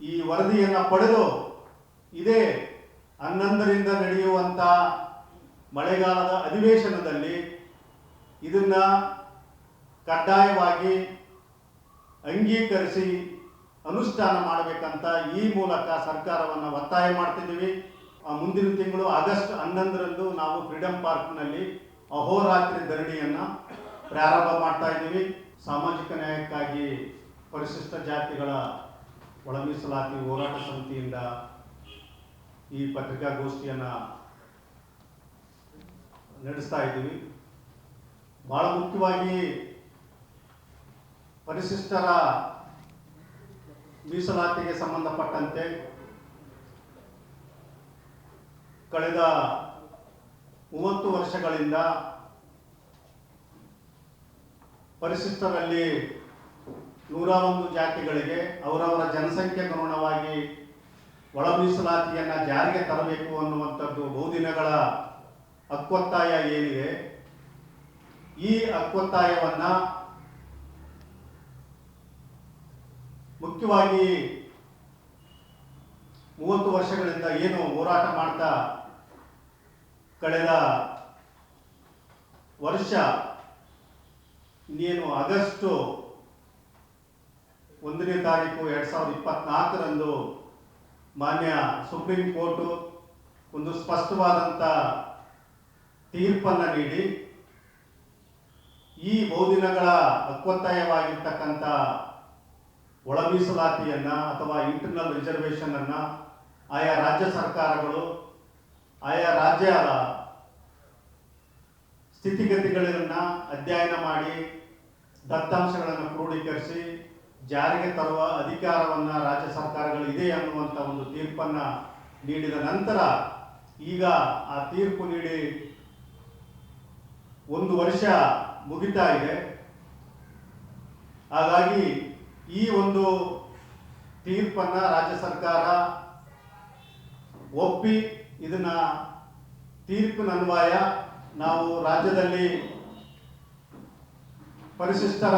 ಈ ವರದಿಯನ್ನು ಪಡೆದು ಇದೇ ಹನ್ನೊಂದರಿಂದ ನಡೆಯುವಂಥ ಮಳೆಗಾಲದ ಅಧಿವೇಶನದಲ್ಲಿ ಇದನ್ನ ಕಡ್ಡಾಯವಾಗಿ ಅಂಗೀಕರಿಸಿ ಅನುಷ್ಠಾನ ಮಾಡಬೇಕಂತ ಈ ಮೂಲಕ ಸರ್ಕಾರವನ್ನು ಒತ್ತಾಯ ಮಾಡ್ತಿದ್ದೀವಿ. ಮುಂದಿನ ತಿಂಗಳು ಆಗಸ್ಟ್ ಹನ್ನೊಂದರಂದು ನಾವು ಫ್ರೀಡಂ ಪಾರ್ಕ್ನಲ್ಲಿ ಅಹೋರಾತ್ರಿ ಧರಣಿಯನ್ನು ಪ್ರಾರಂಭ ಮಾಡ್ತಾ ಇದ್ದೀವಿ. ಸಾಮಾಜಿಕ ನ್ಯಾಯಕ್ಕಾಗಿ ಪರಿಶಿಷ್ಟ ಜಾತಿಗಳ ಒಳ ಮೀಸಲಾತಿ ಹೋರಾಟ ಸಮಿತಿಯಿಂದ ಈ ಪತ್ರಿಕಾಗೋಷ್ಠಿಯನ್ನು ನಡೆಸ್ತಾ ಇದ್ದೀವಿ. ಬಹಳ ಮುಖ್ಯವಾಗಿ ಪರಿಶಿಷ್ಟರ ಮೀಸಲಾತಿಗೆ ಸಂಬಂಧಪಟ್ಟಂತೆ ಕಳೆದ ಮೂವತ್ತು ವರ್ಷಗಳಿಂದ ಪರಿಶಿಷ್ಟರಲ್ಲಿ ನೂರ ಒಂದು ಜಾತಿಗಳಿಗೆ ಅವರವರ ಜನಸಂಖ್ಯೆ ಅನುಗುಣವಾಗಿ ಒಳ ಮೀಸಲಾತಿಯನ್ನು ಜಾರಿಗೆ ತರಬೇಕು ಅನ್ನುವಂಥದ್ದು ಬಹುದಿನಗಳ ಹಕ್ಕೊತ್ತಾಯ ಏನಿದೆ, ಈ ಹಕ್ಕೊತ್ತಾಯವನ್ನು ಮುಖ್ಯವಾಗಿ ಮೂವತ್ತು ವರ್ಷಗಳಿಂದ ಏನು ಹೋರಾಟ ಮಾಡ್ತಾ ಕಳೆದ ವರ್ಷ, ಇನ್ನೇನು ಆಗಸ್ಟು ಒಂದನೇ ತಾರೀಕು ಎರಡು ಸಾವಿರದ ಇಪ್ಪತ್ನಾಲ್ಕರಂದು ಮಾನ್ಯ ಸುಪ್ರೀಂ ಕೋರ್ಟು ಒಂದು ಸ್ಪಷ್ಟವಾದಂಥ ತೀರ್ಪನ್ನು ನೀಡಿ ಈ ಬಹುದಿನಗಳ ಹಕ್ಕೊತ್ತಾಯವಾಗಿರ್ತಕ್ಕಂಥ ಒಳ ಮೀಸಲಾತಿಯನ್ನು ಅಥವಾ ಇಂಟರ್ನಲ್ ರಿಸರ್ವೇಷನನ್ನು ಆಯಾ ರಾಜ್ಯ ಸರ್ಕಾರಗಳು, ಆಯಾ ರಾಜ್ಯದ ಸ್ಥಿತಿಗತಿಗಳನ್ನು ಅಧ್ಯಯನ ಮಾಡಿ ದತ್ತಾಂಶಗಳನ್ನು ಕ್ರೋಢೀಕರಿಸಿ ಜಾರಿಗೆ ತರುವ ಅಧಿಕಾರವನ್ನು ರಾಜ್ಯ ಸರ್ಕಾರಗಳು ಇದೆ ಅನ್ನುವಂಥ ಒಂದು ತೀರ್ಪನ್ನು ನೀಡಿದ ನಂತರ ಈಗ ಆ ತೀರ್ಪು ನೀಡಿ ಒಂದು ವರ್ಷ ಮುಗಿತಾ ಇದೆ. ಹಾಗಾಗಿ ಈ ಒಂದು ತೀರ್ಪನ್ನು ರಾಜ್ಯ ಸರ್ಕಾರ ಒಪ್ಪಿ ಇದನ್ನು ತೀರ್ಪಿನ ಅನ್ವಯ ನಾವು ರಾಜ್ಯದಲ್ಲಿ ಪರಿಶಿಷ್ಟರ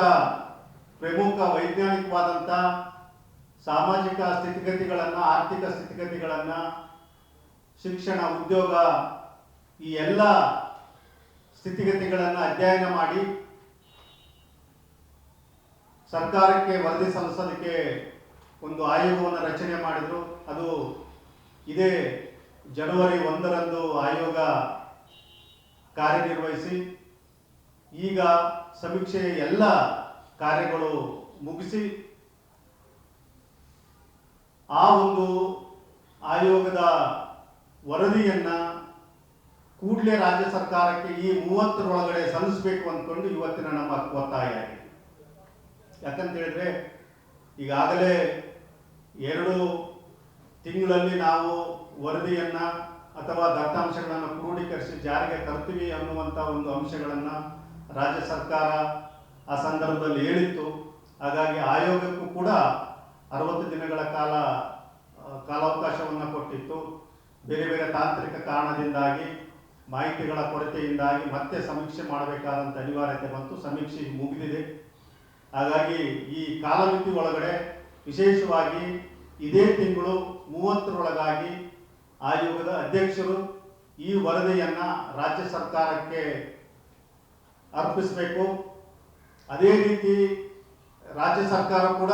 ಪ್ರಮುಖ ವೈಜ್ಞಾನಿಕವಾದಂಥ ಸಾಮಾಜಿಕ ಸ್ಥಿತಿಗತಿಗಳನ್ನು, ಆರ್ಥಿಕ ಸ್ಥಿತಿಗತಿಗಳನ್ನು, ಶಿಕ್ಷಣ, ಉದ್ಯೋಗ, ಈ ಎಲ್ಲ ಸ್ಥಿತಿಗತಿಗಳನ್ನು ಅಧ್ಯಯನ ಮಾಡಿ ಸರ್ಕಾರಕ್ಕೆ ವರದಿ ಸಲ್ಲಿಸೋದಕ್ಕೆ ಒಂದು ಆಯೋಗವನ್ನು ರಚನೆ ಮಾಡಿದ್ರು. ಅದು ಇದೇ ಜನವರಿ ಒಂದರಂದು ಆಯೋಗ ಕಾರ್ಯನಿರ್ವಹಿಸಿ ಈಗ ಸಮೀಕ್ಷೆಯ ಎಲ್ಲ ಕಾರ್ಯಗಳು ಮುಗಿಸಿ ಆ ಒಂದು ಆಯೋಗದ ವರದಿಯನ್ನು ಕೂಡಲೇ ರಾಜ್ಯ ಸರ್ಕಾರಕ್ಕೆ ಈ ಮೂವತ್ತರೊಳಗಡೆ ಸಲ್ಲಿಸಬೇಕು ಅಂದ್ಕೊಂಡು ಇವತ್ತಿನ ನಮ್ಮ ಒತ್ತಾಯ ಆಗಿದೆ. ಯಾಕಂತ ಹೇಳಿದ್ರೆ, ಈಗಾಗಲೇ ಎರಡು ತಿಂಗಳಲ್ಲಿ ನಾವು ವರದಿಯನ್ನು ಅಥವಾ ದತ್ತಾಂಶಗಳನ್ನು ಕ್ರೋಢೀಕರಿಸಿ ಜಾರಿಗೆ ತರ್ತೀವಿ ಅನ್ನುವಂಥ ಒಂದು ಅಂಶಗಳನ್ನು ರಾಜ್ಯ ಸರ್ಕಾರ ಆ ಸಂದರ್ಭದಲ್ಲಿ ಹೇಳಿತ್ತು. ಹಾಗಾಗಿ ಆಯೋಗಕ್ಕೂ ಕೂಡ ಅರವತ್ತು ದಿನಗಳ ಕಾಲ ಕಾಲಾವಕಾಶವನ್ನು ಕೊಟ್ಟಿತ್ತು. ಬೇರೆ ಬೇರೆ ತಾಂತ್ರಿಕ ಕಾರಣದಿಂದಾಗಿ, ಮಾಹಿತಿಗಳ ಕೊರತೆಯಿಂದಾಗಿ ಮತ್ತೆ ಸಮೀಕ್ಷೆ ಮಾಡಬೇಕಾದಂಥ ಅನಿವಾರ್ಯತೆ ಬಂತು. ಸಮೀಕ್ಷೆ ಮುಗಿದಿದೆ. ಹಾಗಾಗಿ ಈ ಕಾಲಮಿತಿ ಒಳಗಡೆ ವಿಶೇಷವಾಗಿ ಇದೇ ತಿಂಗಳು ಮೂವತ್ತರೊಳಗಾಗಿ ಆಯೋಗದ ಅಧ್ಯಕ್ಷರು ಈ ವರದಿಯನ್ನು ರಾಜ್ಯ ಸರ್ಕಾರಕ್ಕೆ ಅರ್ಪಿಸಬೇಕು. ಅದೇ ರೀತಿ ರಾಜ್ಯ ಸರ್ಕಾರ ಕೂಡ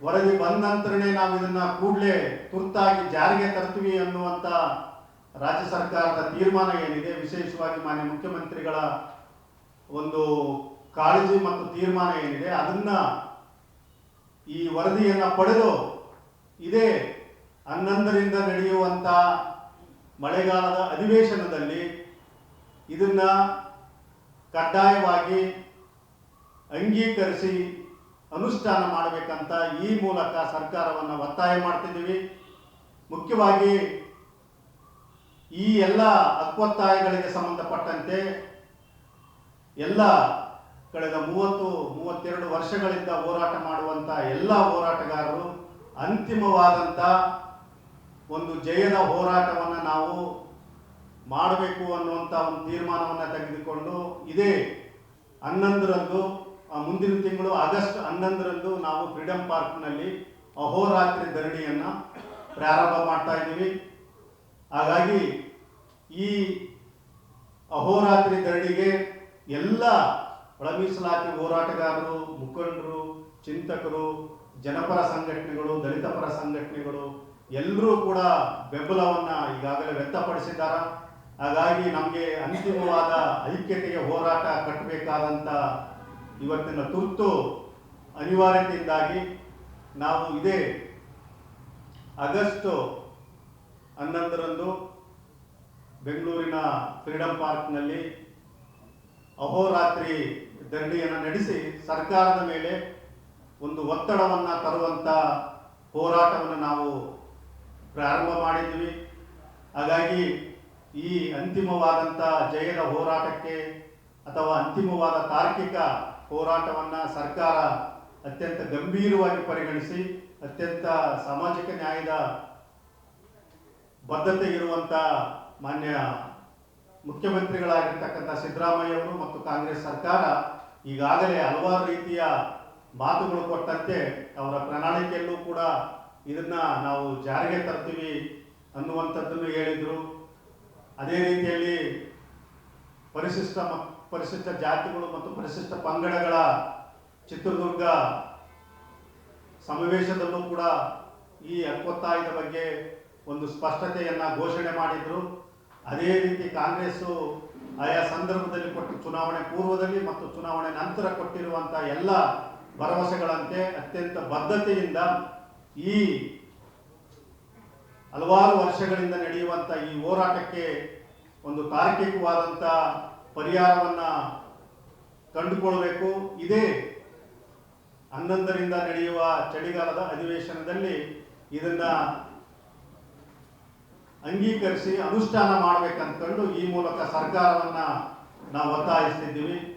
ವರದಿ ಬಂದ ನಂತರನೇ ನಾವು ಇದನ್ನ ಕೂಡಲೇ ತುರ್ತಾಗಿ ಜಾರಿಗೆ ತರ್ತೀವಿ ಅನ್ನುವಂಥ ರಾಜ್ಯ ಸರ್ಕಾರದ ತೀರ್ಮಾನ ಏನಿದೆ, ವಿಶೇಷವಾಗಿ ಮಾನ್ಯ ಮುಖ್ಯಮಂತ್ರಿಗಳ ಒಂದು ಕಾಳಜಿ ಮತ್ತು ತೀರ್ಮಾನ ಏನಿದೆ, ಅದನ್ನ ಈ ವರದಿಯನ್ನ ಪಡೆದು ಇದೇ ಹನ್ನೊಂದರಿಂದ ನಡೆಯುವಂಥ ಮಳೆಗಾಲದ ಅಧಿವೇಶನದಲ್ಲಿ ಇದನ್ನ ಕಡ್ಡಾಯವಾಗಿ ಅಂಗೀಕರಿಸಿ ಅನುಷ್ಠಾನ ಮಾಡಬೇಕಂತ ಈ ಮೂಲಕ ಸರ್ಕಾರವನ್ನು ಒತ್ತಾಯ ಮಾಡ್ತಿದ್ದೀವಿ. ಮುಖ್ಯವಾಗಿ ಈ ಎಲ್ಲ ಹಕ್ಕೊತ್ತಾಯಗಳಿಗೆ ಸಂಬಂಧಪಟ್ಟಂತೆ ಎಲ್ಲ ಕಳೆದ ಮೂವತ್ತು, ಮೂವತ್ತೆರಡು ವರ್ಷಗಳಿಂದ ಹೋರಾಟ ಮಾಡುವಂಥ ಎಲ್ಲ ಹೋರಾಟಗಾರರು ಅಂತಿಮವಾದಂಥ ಒಂದು ಜಯದ ಹೋರಾಟವನ್ನು ನಾವು ಮಾಡಬೇಕು ಅನ್ನುವಂಥ ಒಂದು ತೀರ್ಮಾನವನ್ನು ತೆಗೆದುಕೊಂಡು ಇದೇ ಹನ್ನೊಂದರಂದು ಮುಂದಿನ ತಿಂಗಳು ಆಗಸ್ಟ್ ಹನ್ನೊಂದರಂದು ನಾವು ಫ್ರೀಡಂ ಪಾರ್ಕ್ನಲ್ಲಿ ಅಹೋರಾತ್ರಿ ಧರಣಿಯನ್ನು ಪ್ರಾರಂಭ ಮಾಡ್ತಾ ಇದ್ದೀವಿ. ಹಾಗಾಗಿ ಈ ಅಹೋರಾತ್ರಿ ಧರಣಿಗೆ ಎಲ್ಲ ಒಳ ಹೋರಾಟಗಾರರು, ಮುಖಂಡರು, ಚಿಂತಕರು, ಜನಪರ ಸಂಘಟನೆಗಳು, ದಲಿತ ಪರ ಸಂಘಟನೆಗಳು ಎಲ್ಲರೂ ಕೂಡ ಬೆಂಬಲವನ್ನು ಈಗಾಗಲೇ ವ್ಯಕ್ತಪಡಿಸಿದ್ದಾರೆ. ಹಾಗಾಗಿ ನಮಗೆ ಅಂತಿಮವಾದ ಐಕ್ಯತೆಯ ಹೋರಾಟ ಕಟ್ಟಬೇಕಾದಂಥ ಇವತ್ತಿನ ತುರ್ತು ಅನಿವಾರ್ಯತೆಯಿಂದಾಗಿ ನಾವು ಇದೇ ಆಗಸ್ಟ್ ಹನ್ನೊಂದರಂದು ಬೆಂಗಳೂರಿನ ಫ್ರೀಡಂ ಪಾರ್ಕ್ನಲ್ಲಿ ಅಹೋರಾತ್ರಿ ಧರಣಿಯನ್ನು ನಡೆಸಿ ಸರ್ಕಾರದ ಮೇಲೆ ಒಂದು ಒತ್ತಡವನ್ನು ತರುವಂಥ ಹೋರಾಟವನ್ನು ನಾವು ಪ್ರಾರಂಭ ಮಾಡಿದ್ವಿ. ಹಾಗಾಗಿ ಈ ಅಂತಿಮವಾದಂಥ ಜಯದ ಹೋರಾಟಕ್ಕೆ ಅಥವಾ ಅಂತಿಮವಾದ ತಾರ್ಕಿಕ ಹೋರಾಟವನ್ನು ಸರ್ಕಾರ ಅತ್ಯಂತ ಗಂಭೀರವಾಗಿ ಪರಿಗಣಿಸಿ, ಅತ್ಯಂತ ಸಾಮಾಜಿಕ ನ್ಯಾಯದ ಬದ್ಧತೆ ಇರುವಂಥ ಮಾನ್ಯ ಮುಖ್ಯಮಂತ್ರಿಗಳಾಗಿರ್ತಕ್ಕಂಥ ಸಿದ್ದರಾಮಯ್ಯವರು ಮತ್ತು ಕಾಂಗ್ರೆಸ್ ಸರ್ಕಾರ ಈಗಾಗಲೇ ಹಲವಾರು ರೀತಿಯ ಮಾತುಗಳು ಕೊಟ್ಟಂತೆ ಅವರ ಪ್ರಣಾಳಿಕೆಯಲ್ಲೂ ಕೂಡ ಇದನ್ನು ನಾವು ಜಾರಿಗೆ ತರ್ತೀವಿ ಅನ್ನುವಂಥದ್ದನ್ನು ಹೇಳಿದರು. ಅದೇ ರೀತಿಯಲ್ಲಿ ಪರಿಶಿಷ್ಟ ಪರಿಶಿಷ್ಟ ಜಾತಿಗಳು ಮತ್ತು ಪರಿಶಿಷ್ಟ ಪಂಗಡಗಳ ಚಿತ್ರದುರ್ಗ ಸಮಾವೇಶದಲ್ಲೂ ಕೂಡ ಈ ಹಕ್ಕೊತ್ತಾಯದ ಬಗ್ಗೆ ಒಂದು ಸ್ಪಷ್ಟತೆಯನ್ನು ಘೋಷಣೆ ಮಾಡಿದ್ರು. ಅದೇ ರೀತಿ ಕಾಂಗ್ರೆಸ್ಸು ಆಯಾ ಸಂದರ್ಭದಲ್ಲಿ ಕೊಟ್ಟು ಚುನಾವಣೆ ಪೂರ್ವದಲ್ಲಿ ಮತ್ತು ಚುನಾವಣೆ ನಂತರ ಕೊಟ್ಟಿರುವಂಥ ಎಲ್ಲ ಭರವಸೆಗಳಂತೆ ಅತ್ಯಂತ ಬದ್ಧತೆಯಿಂದ ಈ ಹಲವಾರು ವರ್ಷಗಳಿಂದ ನಡೆಯುವಂಥ ಈ ಹೋರಾಟಕ್ಕೆ ಒಂದು ತಾರ್ಕಿಕವಾದಂಥ ಪರಿಹಾರವನ್ನ ಕಂಡುಕೊಳ್ಬೇಕು. ಇದೇ ಹನ್ನೊಂದರಿಂದ ನಡೆಯುವ ಚಳಿಗಾಲದ ಅಧಿವೇಶನದಲ್ಲಿ ಇದನ್ನ ಅಂಗೀಕರಿಸಿ ಅನುಷ್ಠಾನ ಮಾಡಬೇಕಂತಕೊಂಡು ಈ ಮೂಲಕ ಸರ್ಕಾರವನ್ನ ನಾವು ಒತ್ತಾಯಿಸ್ತಿದ್ದೀವಿ.